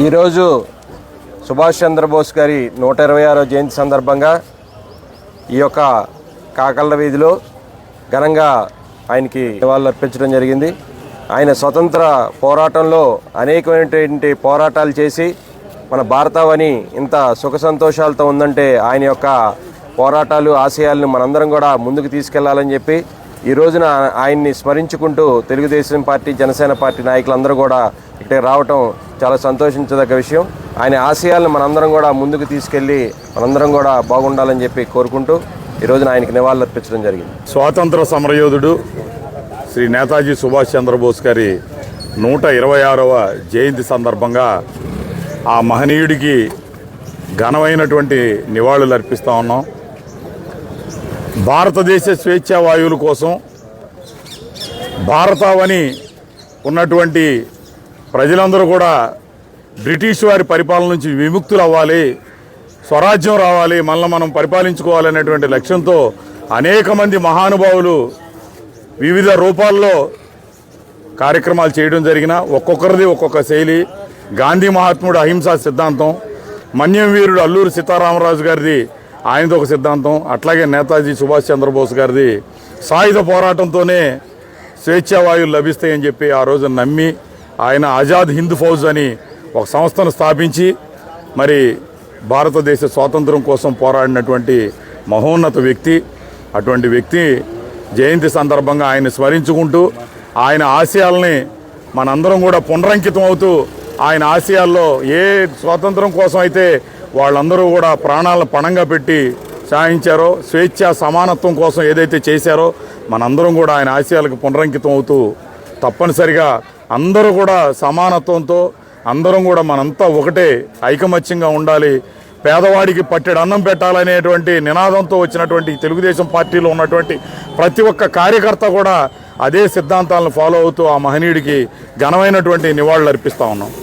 ఈరోజు సుభాష్ చంద్రబోస్ గారి నూట ఇరవై ఆరో జయంతి సందర్భంగా ఈ యొక్క కాకళ్ళ వీధిలో ఘనంగా ఆయనకి నివాళులు అర్పించడం జరిగింది. ఆయన స్వతంత్ర పోరాటంలో అనేకమైనటువంటి పోరాటాలు చేసి మన భారతవని ఇంత సుఖ సంతోషాలతో ఉందంటే ఆయన యొక్క పోరాటాలు ఆశయాలను మనందరం కూడా ముందుకు తీసుకెళ్ళాలని చెప్పి ఈ రోజున ఆయన్ని స్మరించుకుంటూ తెలుగుదేశం పార్టీ జనసేన పార్టీ నాయకులందరూ కూడా ఇక్కడికి రావటం చాలా సంతోషించదగ్గ విషయం. ఆయన ఆశయాలను మనందరం కూడా ముందుకు తీసుకెళ్ళి మనందరం కూడా బాగుండాలని చెప్పి కోరుకుంటూ ఈ రోజున ఆయనకి నివాళులు అర్పించడం జరిగింది. స్వాతంత్ర సమరయోధుడు శ్రీ నేతాజీ సుభాష్ చంద్రబోస్ గారి నూట ఇరవై ఆరవ జయంతి సందర్భంగా ఆ మహనీయుడికి ఘనమైనటువంటి నివాళులు అర్పిస్తూ ఉన్నాం. భారతదేశ స్వేచ్ఛా వాయువుల కోసం భారతావని ఉన్నటువంటి ప్రజలందరూ కూడా బ్రిటిష్ వారి పరిపాలన నుంచి విముక్తులు అవ్వాలి స్వరాజ్యం రావాలి మనల్ని మనం పరిపాలించుకోవాలనేటువంటి లక్ష్యంతో అనేక మంది మహానుభావులు వివిధ రూపాల్లో కార్యక్రమాలు చేయడం జరిగిన ఒక్కొక్కరిది ఒక్కొక్క శైలి. గాంధీ మహాత్ముడు అహింసా సిద్ధాంతం మన్యం వీరుడు అల్లూరు సీతారామరాజు గారిది ఆయనది ఒక సిద్ధాంతం. అట్లాగే నేతాజీ సుభాష్ చంద్రబోస్ గారిది సాయుధ పోరాటంతోనే స్వేచ్ఛావాయువులు లభిస్తాయని చెప్పి ఆ రోజు నమ్మి ఆయన ఆజాద్ హింద్ ఫౌజ్ అని ఒక సంస్థను స్థాపించి మరి భారతదేశ స్వాతంత్రం కోసం పోరాడినటువంటి మహోన్నత వ్యక్తి. అటువంటి వ్యక్తి జయంతి సందర్భంగా ఆయన స్మరించుకుంటూ ఆయన ఆశయాల్ని మనందరం కూడా పునరంకితం అవుతూ ఆయన ఆశయాల్లో ఏ స్వాతంత్రం కోసం అయితే వాళ్ళందరూ కూడా ప్రాణాలను పణంగా పెట్టి సాధించారో స్వేచ్ఛ సమానత్వం కోసం ఏదైతే చేశారో మనందరం కూడా ఆయన ఆశయాలకు పునరంకితం అవుతూ తప్పనిసరిగా అందరూ కూడా సమానత్వంతో అందరం కూడా మనంతా ఒకటే ఐకమత్యంగా ఉండాలి. పేదవాడికి పట్టెడు అన్నం పెట్టాలనేటువంటి నినాదంతో వచ్చినటువంటి తెలుగుదేశం పార్టీలో ఉన్నటువంటి ప్రతి ఒక్క కార్యకర్త కూడా అదే సిద్ధాంతాలను ఫాలో అవుతూ ఆ మహనీయుడికి ఘనమైనటువంటి నివాళులు అర్పిస్తూ ఉన్నాం.